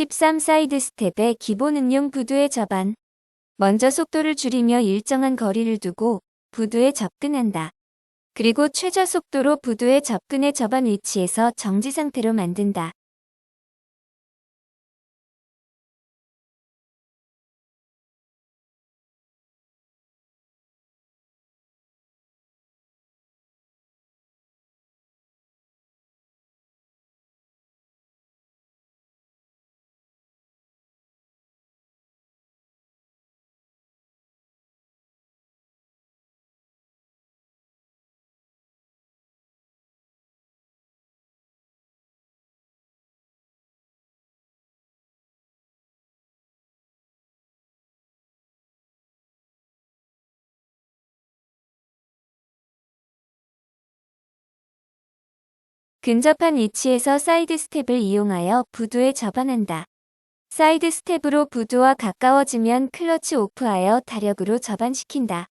13 사이드 스텝의 기본 응용 부두의 접안. 먼저 속도를 줄이며 일정한 거리를 두고 부두에 접근한다. 그리고 최저 속도로 부두의 접근의 접안 위치에서 정지 상태로 만든다. 근접한 위치에서 사이드 스텝을 이용하여 부두에 접안한다. 사이드 스텝으로 부두와 가까워지면 클러치 오프하여 다력으로 접안시킨다.